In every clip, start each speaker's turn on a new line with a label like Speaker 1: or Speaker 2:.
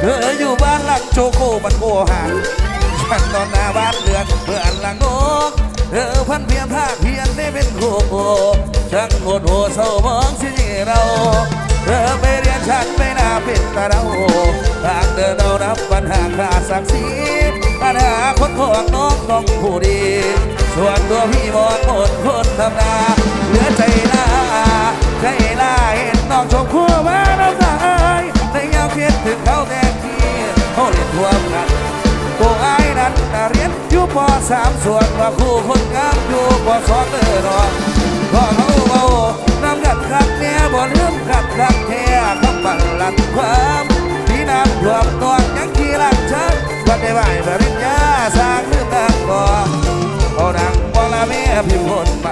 Speaker 1: เธออยู่บ้านหลังโชโกมันโกหันฉันนอนหน้าบ้านเรือนเพื่อันหลังนกเธอพันเพียงภาคเพียนได้เป็นโคโกช่างโหดโหเศร้ามองสิเราเธอไปเรียนฉันไม่น่าเป็นตาเราทางเดินเรารับปัญหาขาดศักดิ์ศรีปัญหาคนของน้องต้องผู้ดี ส่วนตัวพี่มองหมดคนทำนา เหลือใจลาใจลาเห็นน้องชมคู่มาน้ำตายในยามคิดถึงเขาแทนที่เขาเรียนทั่วกันพวกไอ้นั้นน่ะเรียนอยู่ปสามส่วนว่าคู่คนงามอยู่ปสองเด้อเนาะก็เขาเบาน้ำกัดคักแน่บ่ลืมกัดคักแท้คำบังหลังความที่น้ำทวมตอนยังขี่หลังชักวันได้ไหวปริญญาสร้างลืมนางก่อนเอาดังบอลาแม่พิมพ์คนไป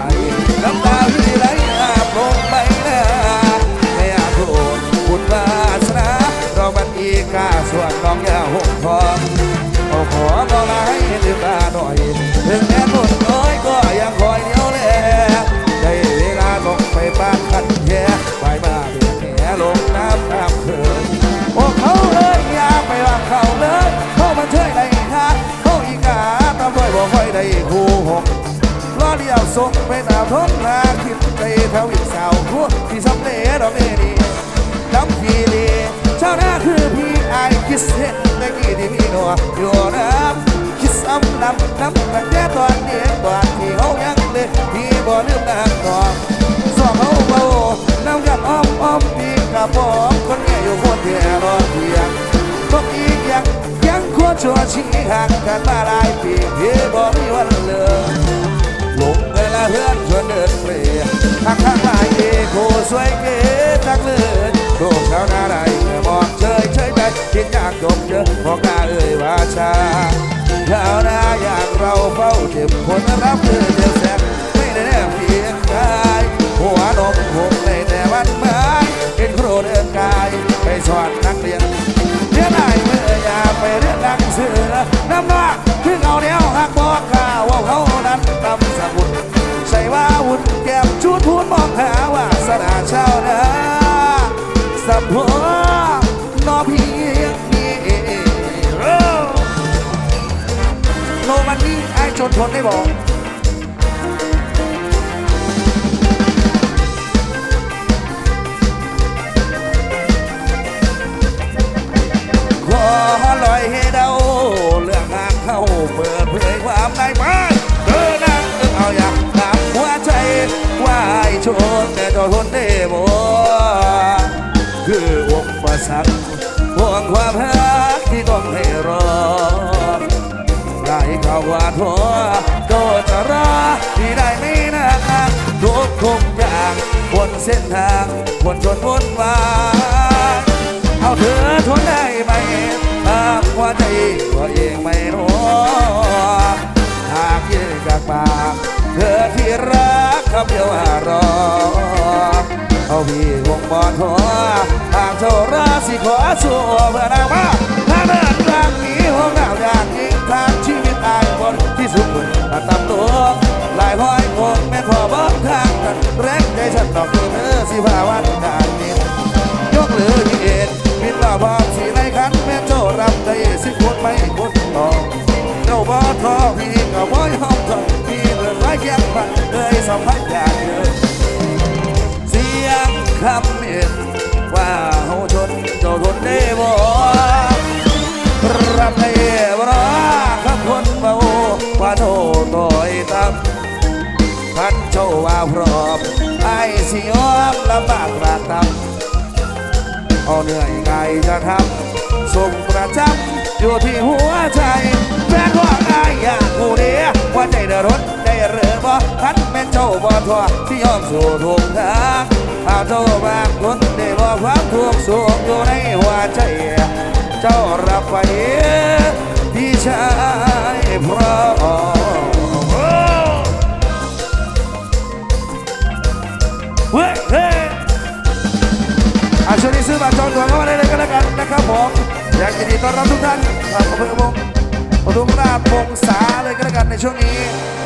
Speaker 1: ใจเท่าอีสาวหัวที่สำเร็จดอกเอดีน้ำพีรีเจ้าหน้าคือพี่ไอคิดเห็นตะกี้ที่พี่หนัวอยู่น้ำคิดซ้ำน้ำน้ำแต่แค่ตอนเดียวตอนที่เขายังเล็กพี่บ่ลืมน้ำก่อนสอบเขาเบาน้ำกับอ้อมอ้อมพี่กับผมคนแก่อยู่คนเดียวรอเพียงก็อีกอย่างยังควรชัวชี้ห่างกันมาหลายปีเฮ้บอกมีวันเลิกลงเวลาเพื่อนชวนเดินเปลี่ย ทางข้างลาย นชนทนได้บอกขอลอยให้เดาเรื่องงานเข้าเปิดเผยความในไหมเธอนั่งเอาอยากถามหัวใจว่าไอ้ชนแต่จ้าทนได้บ่คืออุปสรรคห่วงความรักที่ต้องให้รอไหลเนเส้นทางบนชนวนวายเอาเธอทนได้ไหมตามหัวใจตัวเองไม่รู้หากยืนจากปากเธอที่รักคำเดียวว่ารอเอาพี่วงบอลหัวหากเจ้าราสิขอสู้เพื่อนางมาถ้าเดินกลางนี้ห้องหนาวอย่างยิ่งทางชีวิตอายบนที่สุดถ้าตำตัวหลายห้อยคงแม่ขอบอก ทางกันแรงใจฉันดอกเธอสิพาวันการนี้ยกเหลือที่เอ็ดมิตรว่าบอกสีในขันแม่เจ้ารับได้สิบคนไม่คนต่อเจ้าบ่ทอพี่ก็บ่ยอมทนพี่เรื่องไรแย่งพันเลยสัมผัสอยากเจอเสียงคำเอ็ดว่าเฮาทนเจ้าทนได้บ่รับได้บ่รอคำคนเบาว่าโทษต่อยตาม ท่านเจ้าว่าพร้อมไอ้สิยอมลำบากระทำเอาเหนื่อยไงจะทำส่งประจำอยู่ที่หัวใจแฟนว่าไอ้อยากผู้เดียว่าใจเดือดร้อนได้หรือบ่ท่านแม่นเจ้าบ่ทั่วที่ยอมสู่ทุกทางถ้าเจ้าบางคนได้บ่ความทุกข์สุขอยู่ในหัวใจ เจ้ารับไปพี่ชายพร้อม มาได้เลยก็แล้วกันนะครับผมอยากจะดีต้อนรับทุกท่านอำเภอบคุณครับผมราชวงศาเลยก็แล้วกันในช่วงนี้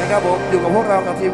Speaker 1: นะครับผมอยู่กับพวกเรากับทีม